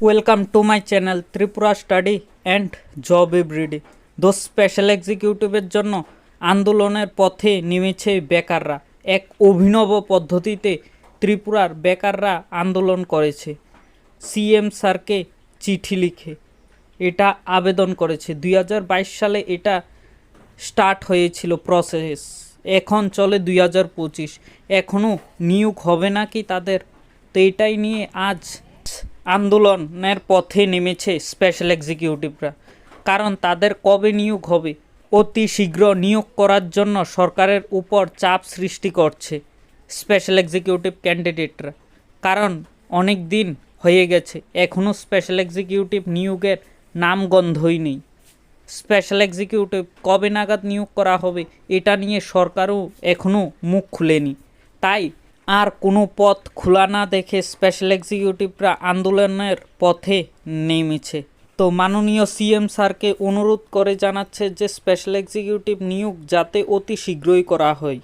Welcome to my channel Tripura study and job everyday দোষ special এক্সিকিউটিভের জন্য আন্দোলনের পথে নেমেছে বেকাররা। এক অভিনব পদ্ধতিতে ত্রিপুরার বেকাররা আন্দোলন করেছে। সিএম স্যারকে চিঠি লিখে এটা আবেদন করেছে। দুই হাজার বাইশ সালে এটা স্টার্ট হয়েছিল প্রসেস এখন চলে দুই হাজার পঁচিশ। এখনও নিয়োগ হবে নাকি তাদের? তো এটাই নিয়ে আজ আন্দোলনের পথে নেমেছে স্পেশাল এক্সিকিউটিভরা কারণ তাদের কবে নিয়োগ হবে, অতি শীঘ্র নিয়োগ করার জন্য সরকারের উপর চাপ সৃষ্টি করছে স্পেশাল এক্সিকিউটিভ ক্যান্ডিডেটরা কারণ অনেক দিন হয়ে গেছে এখনও স্পেশাল এক্সিকিউটিভ নিয়োগের নাম গন্ধই নেই। স্পেশাল এক্সিকিউটিভ কবে নাগাদ নিয়োগ করা হবে, এটা নিয়ে সরকারও এখনও মুখ খুলেনি। তাই আর কোনো পথ খোলা না দেখে স্পেশাল এক্সিকিউটিভরা আন্দোলনের পথে নেমেছে। তো মাননীয় সিএম স্যারকে অনুরোধ করে জানাচ্ছে যে স্পেশাল এক্সিকিউটিভ নিয়োগ যাতে অতি শীঘ্রই করা হয়।